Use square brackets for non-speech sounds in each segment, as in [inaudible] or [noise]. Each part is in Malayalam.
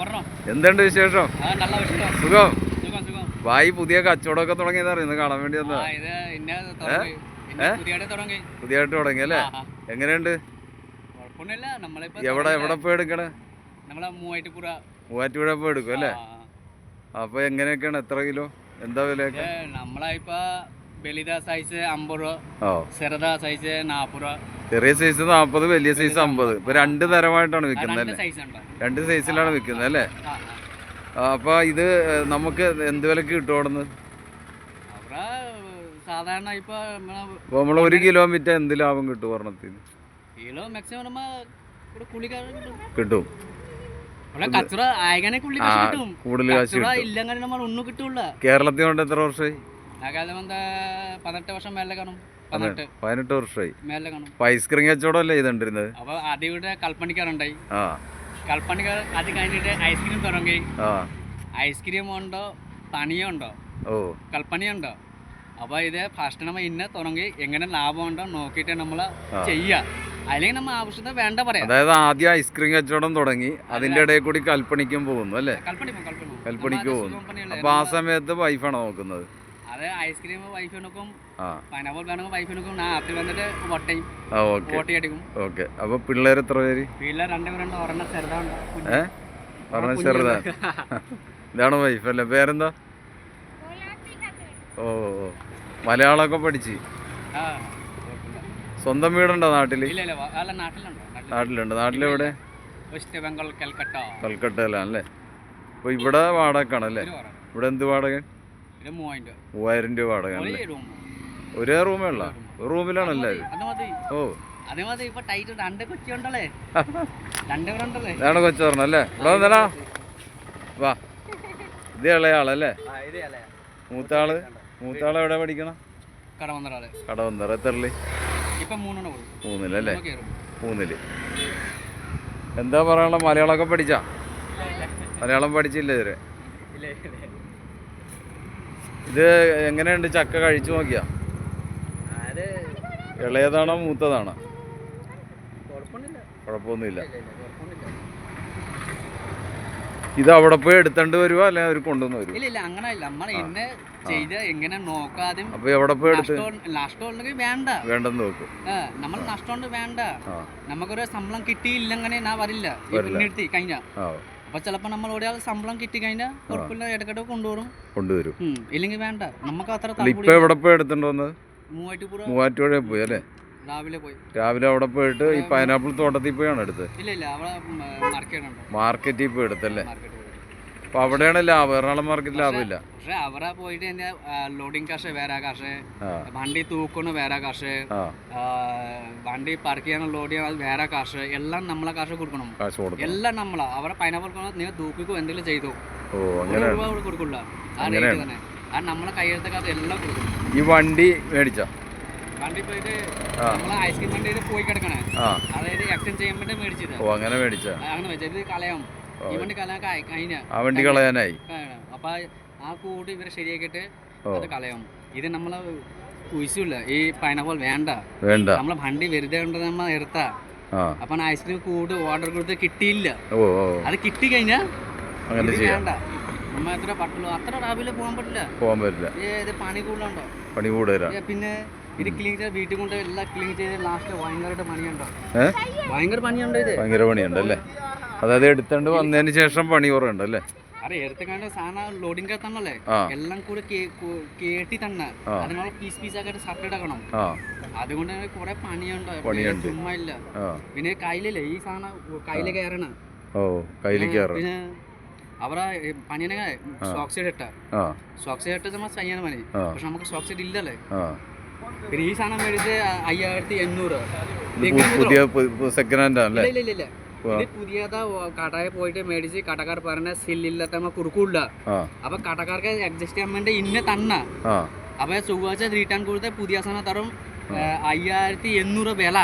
പറഞ്ഞോ. എന്തുണ്ട് വിശേഷം? സുഖം? ഭായി പുതിയ കച്ചവടമൊക്കെ തുടങ്ങിയതാ ഇന്ന് കാണാൻ വേണ്ടി വന്നതാ. പുതിയടെ തുടങ്ങി. പുതിയതായിട്ട് തുടങ്ങി. അല്ലേ. എങ്ങനെയുണ്ട്? എവിടെ എവിടെ പോയി എടുക്കണേ? മൂവാറ്റുപുഴ. പോയി എടുക്കും അല്ലേ? അപ്പൊ എങ്ങനെയൊക്കെയാണ്? എത്ര കിലോ? എന്താ വിലയൊക്കെ? ഇത് നമ്മളെ ഇപ്പൊ ബലിത സൈസ് അമ്പത് രൂപ സൈസ് നാപ്പത് രൂപ. ചെറിയ സൈസ് നാൽപ്പത് വലിയ സൈസ് അമ്പത്. ഇപ്പൊ രണ്ട് തരമായിട്ടാണ് വിൽക്കുന്നത് രണ്ട് അല്ലേ രണ്ട് സൈസിലാണ് വിൽക്കുന്നത് അല്ലേ അപ്പൊ ഇത് നമുക്ക് എന്ത് വിലക്ക് കിട്ടും അവിടെ സാധാരണ ഇപ്പൊ നമ്മൾ ഒരു കിലോമീറ്റർ വിറ്റ എന്ത് ലാഭം കിട്ടും ഒരെണ്ണത്തിന്? കിലോ മാക്സിമം നമ്മ ഇവിടെ കുളിക്കാരൻ കിട്ടും. കൂടുതൽ കാശ് കേരളത്തിൽ കൊണ്ട് എത്ര വർഷമായി? പതിനെട്ട് വർഷം മേലെ കാണും. പതിനെട്ട് വർഷമായി. കാണും. അപ്പൊ അല്ലേ ചെയ്തോണ്ടിരുന്നത് അപ്പൊ അതിവിടെ കൽപ്പണിക്കാരുണ്ടായി കൽപ്പണിക്കാർ അത് കഴിഞ്ഞിട്ട് ഐസ്ക്രീം തുടങ്ങി. ഐസ്ക്രീം ഉണ്ടോ? പണിയുണ്ടോ ഓ. കൽപ്പണിയുണ്ടോ അപ്പൊ ഇത് ഫസ്റ്റ് നമ്മൾ ഇന്ന തുടങ്ങി എങ്ങനെ ലാഭമുണ്ടോ നോക്കിയിട്ട് നമ്മൾ ആ. ചെയ്യുക അല്ലെങ്കിൽ നമ്മൾ ആവശ്യത്തെ വേണ്ട പറയാം. അതായത് ആദ്യം ഐസ്ക്രീം കച്ചവടം തുടങ്ങി അതിന്റെ ഇടയിൽ കൂടി കൽപ്പണിക്കും പോകുന്നു അല്ലേ. കൽപ്പണിക്ക് പോകുന്നു. അപ്പൊ ആ സമയത്ത് വൈഫാണോ നോക്കുന്നത്? അത് ഐസ്ക്രീം വൈഫിനൊക്കും ആ. പൈനാപ്പിൾ വേണമെങ്കിൽ വൈഫിനൊക്കും ഞാൻ ആത്തിൽ വന്നിട്ട് വട്ടയും ഓട്ടി അടിക്കും. ഓക്കെ. അപ്പൊ പിള്ളേർ എത്ര പേര്? വീട്ടിലെ രണ്ടുപേരുണ്ട് ഒരെണ്ണം ചെറുതാണ് കുഞ്ഞ്. ഏ പറഞ്ഞ ചെറുതാ? [laughs] ഇതാണ് വൈഫ് അല്ലേ? പേരെന്താ? ഓ മലയാളമൊക്കെ പഠിച്ച്. സ്വന്തം വീടുണ്ടോ നാട്ടിൽ? നാട്ടിലുണ്ടോ. നാട്ടിലെവിടെ വെസ്റ്റ് ബംഗാൾ കൽക്കട്ട. കൽക്കട്ടയിലാണല്ലേ അപ്പൊ ഇവിടെ വാടകക്കാണല്ലേ. ഇവിടെ എന്ത് വാടക മൂവായിരം രൂപ. വാടക ഒരേ റൂമേ ഉള്ള? റൂമിലാണല്ലേ ഓ. അതേമാതിരി രണ്ട് കൊച്ചി പറഞ്ഞല്ലേ ഇവിടെ വന്നടാ വാ. ഇത് ഇളയാളല്ലേ? മൂത്താൾ? മൂത്താൾ എവിടെ പഠിക്കണം? കടവന്തറ എത്രല്ലേ മൂന്നിലല്ലേ മൂന്നിൽ എന്താ പറയാനുള്ള മലയാളമൊക്കെ പഠിച്ചാ? മലയാളം പഠിച്ചില്ല ഇതുവരെ. ഇത് എങ്ങനെയുണ്ട് ചക്ക കഴിച്ചു നോക്കിയാ? ഇളയതാണോ മൂത്തതാണോ? കുഴപ്പമൊന്നുമില്ല. ഇത് അവിടെ പോയി എടുത്തോണ്ട് വരുവോ? അല്ലെ അവർ കൊണ്ടുവന്ന് വരും ഇല്ല ഇല്ല അങ്ങനെയല്ല. നമ്മൾ ഇന്നെ ചെയ്ത് എങ്ങനെ നോക്കാതെ അപ്പൊ എവിടെ പോയി എടുത്ത്? നഷ്ടം നഷ്ടം ഉണ്ടെങ്കിൽ വേണ്ട. വേണ്ടെന്ന് നോക്കും. ഏ, നമ്മൾ വേണ്ട. നമുക്കൊരു ശമ്പളം കിട്ടിയില്ലെങ്കിൽ ഞാൻ വരില്ല. ഈ വരില്ല. നിർത്തി കഴിഞ്ഞ. ആ അപ്പൊ ചിലപ്പോ നമ്മൾ ഒരാൾ ശമ്പളം കിട്ടി കഴിഞ്ഞാൽ കുഴപ്പമില്ല ഇടയ്ക്കിടെ കൊണ്ടുവരും. കൊണ്ടുവരും. ഇല്ലെങ്കിൽ വേണ്ട. നമുക്ക് അത്ര ഇപ്പൊ എവിടെ പോയി മൂവാറ്റുപുറ മൂവാറ്റുപുഴ പോയി അല്ലേ? രാവിലെ പോയി. രാവിലെ അവിടെ പോയിട്ട് ഈ പൈനാപ്പിൾ തോട്ടത്തിൽ പോയാണ് എടുത്തത്. ഇല്ല ഇല്ല അവിടെ മാർക്കറ്റ് മാർക്കറ്റിൽ പോയി എടുത്തല്ലേ അപ്പൊ അവിടെയാണ് ലാഭം. എറണാകുളം മാർക്കറ്റ് ലാഭമില്ല. പക്ഷെ അവിടെ പോയിട്ട് തന്നെ ലോഡിങ് കാശ് വേറെ കാശ് വണ്ടി തൂക്കണ വേറെ കാശ് വണ്ടി പാർക്ക് ചെയ്യാൻ ലോഡ് ചെയ്യാൻ അത് വേറെ കാശ് എല്ലാം നമ്മളെ കാശ് കൊടുക്കണം. എല്ലാം നമ്മളാ. അവരെ പൈനാപ്പിൾ നിങ്ങൾ തൂക്കിക്കോ എന്തെങ്കിലും ചെയ്തു. രൂപ അവിടെ കൊടുക്കില്ല ആ റേറ്റ് തന്നെ. നമ്മളെ കയ്യെടുത്ത കാശ് എല്ലാം കൊടുക്കും. ഈ വണ്ടി മേടിച്ച? വണ്ടി പോയിട്ട്. നമ്മളെ ഐസ്ക്രീം വണ്ടിയിൽ പോയി കിടക്കണേ. അതായത് എക്സ്ചേഞ്ച് ചെയ്യാൻ വേണ്ടി മേടിച്ചത്. അങ്ങനെ മേടിച്ച? അങ്ങനെ വെച്ചത് കളയാം. വണ്ടി ആ കളയാനായി. അപ്പൊ ആ കൂട് ഇവരെ ശരിയാക്കിയിട്ട് അത് കളയാം. ഇത് നമ്മളെ കുഴിച്ചില്ല. ഈ പൈനാപ്പിൾ വേണ്ട. വേണ്ട. നമ്മളെ വണ്ടി വെറുതെ കൊണ്ട് നമ്മൾ നിർത്താ. അപ്പൊ ഐസ്ക്രീം കൂട് ഓർഡർ കൊടുത്ത് കിട്ടിയില്ല. അത് കിട്ടി കഴിഞ്ഞാൽ വേണ്ട. നമ്മ എത്ര പറ്റുള്ളൂ അത്ര രാവിലെ പോകാൻ പറ്റില്ല. പോകാൻ പറ്റില്ല. ഇത് പണി കൂടുതലുണ്ടോ? പണി കൂടുതലാണ് പിന്നെ ഇത് ക്ലീൻ ചെയ്ത് വീട്ടിൽ കൊണ്ട് എല്ലാം ക്ലീൻ ചെയ്ത് ലാസ്റ്റ് ഭയങ്കരമായിട്ട് പണിയുണ്ടോ? ഭയങ്കര പണിയുണ്ടോ ഇത്? ഭയങ്കര പണിയുണ്ടല്ലേ അതായത് എടുത്തോണ്ട് വന്നതിന് ശേഷം പണി കുറവുണ്ട് അല്ലേ? സാധനം ലോഡിംഗ് എല്ലാം കൂടെ കേ- കു- കേട്ടി തന്നെ. ആ. അതിനുള്ള പീസ് പീസ് ആക്കിയിട്ട് സെപ്പറേറ്റ് ആക്കണം. ആ. അതുകൊണ്ട് കുറെ പണിയുണ്ട്. പണിയുണ്ട്. ചുമ്മാ ഇല്ല. പിന്നെ കയ്യിലല്ലേ ഈ സാധനം കയറണ. ഓ അവരെ പണിയനെ ഇട്ട ഇട്ട് നമ്മൾ ചെയ്യാൻ പക്ഷെ നമുക്ക് ഇല്ലല്ലേ പിന്നെ ഈ സാധനം മേടിച്ച് അയ്യായിരത്തി എണ്ണൂറ്. പുതിയ സെക്കൻഡ് ഹാൻഡ് ആണല്ലേ? ഇല്ല ഇല്ല ഇല്ല. പുതിയതാ കടയിൽ പോയിട്ട് മേടിച്ച് കടക്കാർ പറഞ്ഞ സില്ലില്ലാത്ത നമ്മ കൊടുക്കൂല ആ. അപ്പൊ കടക്കാർക്ക് അഡ്ജസ്റ്റ് ചെയ്യാൻ വേണ്ടി ഇന്ന തന്ന ആ. അപ്പൊ ചൊവ്വാഴ്ച റിട്ടേൺ കൊടുത്ത പുതിയ സാധനം തരും ഏ, അയ്യായിരത്തി എണ്ണൂറ് വില.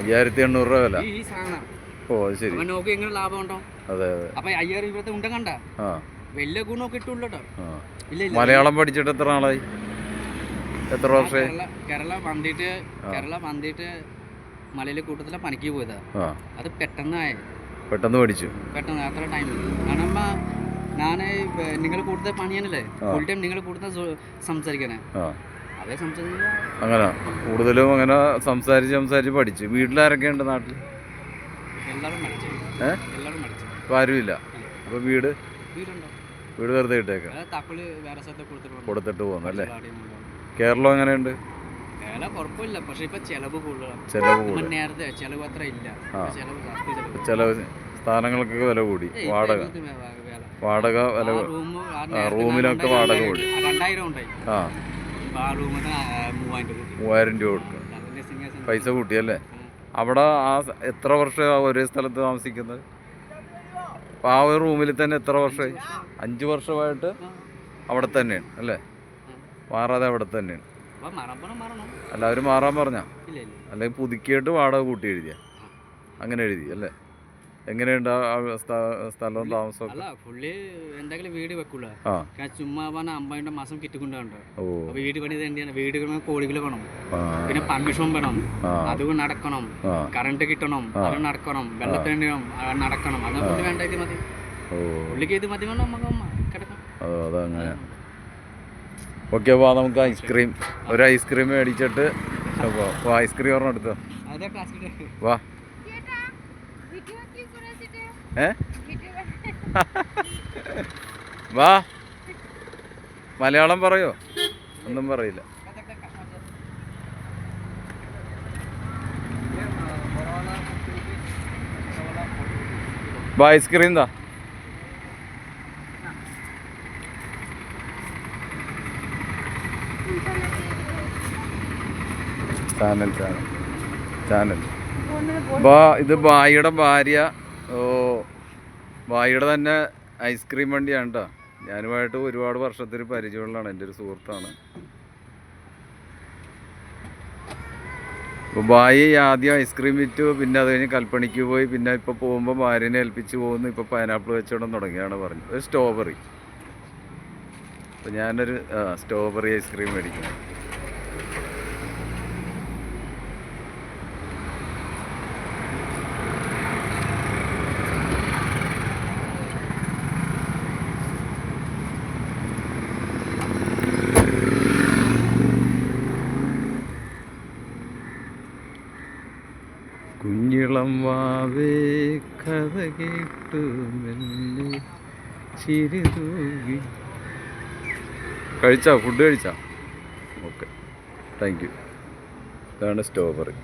അയ്യായിരത്തി എണ്ണൂറ് രൂപ വില. ഈ സാധനം. ഓ ശരി. അപ്പൊ നോക്കി എങ്ങനെ ലാഭം ഉണ്ടോ? അതെ അതെ. അപ്പൊ അയ്യായിരം രൂപത്തെ ഉണ്ട കണ്ട? ആ. വലിയ ഗുണം മലയാളം പഠിച്ചിട്ട് എത്ര നാളായി? എത്ര വർഷം വർഷമായി കേരള വന്നിട്ട് കേരള വന്നിട്ട് മലയിലെ കൂട്ടത്തിലെ പണിക്ക് പോയതാ. അത് പെട്ടെന്നായി പെട്ടെന്ന് പഠിച്ചു. പെട്ടെന്ന് അത്ര ടൈം കാരണം ഞാൻ നിങ്ങൾ കൂടുതൽ പണിയാനല്ലേ. ഫുൾ ടൈം നിങ്ങൾ കൂടുതൽ സംസാരിക്കണേ. അതേ സംസാരിക്കില്ല അങ്ങനെ കൂടുതലും അങ്ങനെ സംസാരിച്ച് സംസാരിച്ച് പഠിച്ചു. വീട്ടിലാരൊക്കെ ഉണ്ട് നാട്ടിൽ എല്ലാവരും പഠിച്ചു എല്ലാവരും പഠിച്ചു ഇപ്പം ആരുമില്ല? അപ്പോൾ വീട്? വീടുണ്ടോ? വീട് വെറുതെ ഇട്ടേക്കാം? കൊടുത്തിട്ട് പോകുന്നല്ലേ പോകുന്നു അല്ലേ? വന്നു. കേരളം എങ്ങനെയുണ്ട്? വില കുഴപ്പമില്ല പക്ഷെ ഇപ്പൊ ചെലവ് കൂടുതലാണ്. ചിലവ് നമ്മൾ കൂടുതൽ നേരത്തെ ചെലവ് അത്ര ഇല്ല. ആ. ഇപ്പൊ ചെലവ് ജാസ്തി ചെലവ് ചില സ്ഥാനങ്ങൾക്കൊക്കെ വില കൂടി. വാടക. വാടക വില റൂമിനൊക്കെ വാടക കൂടി. രണ്ടായിരം ഉണ്ടായി. ആ. മൂവായിരം രൂപ കൊടുക്കും. പൈസ കൂട്ടിയല്ലേ? അവിടെ ആ എത്ര വർഷമാണ് ഒരേ സ്ഥലത്ത് താമസിക്കുന്നത്? അപ്പം ആ ഒരു റൂമിൽ തന്നെ എത്ര വർഷമായി? അഞ്ച് വർഷമായിട്ട് അവിടെ തന്നെയാണ് അല്ലേ? മാറാതെ അവിടെ തന്നെയാണ്. മറണം? എല്ലാവരും മാറാൻ പറഞ്ഞ? അല്ലെങ്കിൽ പുതുക്കിയിട്ട് വാടക കൂട്ടി എഴുതിയ? അങ്ങനെ എഴുതി അല്ലേ? എങ്ങനെയുണ്ട് സ്ഥലവും താമസവും അല്ല പുള്ളി എന്തെങ്കിലും വീട് വെക്കൂല. ചുമ്മാ പറഞ്ഞ അമ്പതിന്റെ മാസം കിട്ടിക്കൊണ്ടാണ്ട് വീട് പണി തന്നെയാണ്. വീട് കോടികൾ വേണം പിന്നെ പെർമിഷൻ വേണം. അത് നടക്കണം. കറണ്ട് കിട്ടണം. അത് നടക്കണം. വെള്ളത്തിന് നടക്കണം. അങ്ങനെ പുള്ളി വേണ്ട ഇത് മതി. പുള്ളിക്ക് ഇത് മതി വേണം നമുക്ക് കിടക്കണം അതങ്ങനെ ഓക്കെ അപ്പോൾ നമുക്ക് ഐസ്ക്രീം. ഒരു ഐസ്ക്രീം മേടിച്ചിട്ട് അപ്പോൾ ഐസ്ക്രീം ഒരെണ്ണം എടുത്തോ. വാ. ഏ? വാ. മലയാളം പറയോ? ഒന്നും പറയില്ല. ഐസ്ക്രീം താ. ചാനൽ ചാനൽ ചാനൽ ബാ ഇത് ബായിയുടെ ഭാര്യ. ഓ ബായിയുടെ തന്നെ ഐസ്ക്രീം വണ്ടിയാണ് കേട്ടോ ഞാനുമായിട്ട് ഒരുപാട് വർഷത്തിൽ പരിചയമുള്ളതാണ്. എന്റെ ഒരു സുഹൃത്താണ്. അപ്പോൾ ബായി ആദ്യം ഐസ്ക്രീം വിറ്റു. പിന്നെ അത് കഴിഞ്ഞ് കൽപ്പണിക്ക് പോയി. പിന്നെ ഇപ്പോൾ പോകുമ്പോൾ ഭാര്യനെ ഏൽപ്പിച്ച് പോകുന്നു. ഇപ്പോൾ പൈനാപ്പിൾ വെച്ചോടം തുടങ്ങിയാണ് പറഞ്ഞത് ഒരു സ്ട്രോബെറി അപ്പോൾ ഞാനൊരു സ്ട്രോബെറി ഐസ്ക്രീം മേടിക്കുന്നു. കുഞ്ഞിളം വാവേ കഥ കേട്ടു മെല്ലെ ചിരി കഴിച്ചാ? ഫുഡ് കഴിച്ചാ? ഓക്കെ താങ്ക് യു ഇതാണ് സ്ട്രോബെറി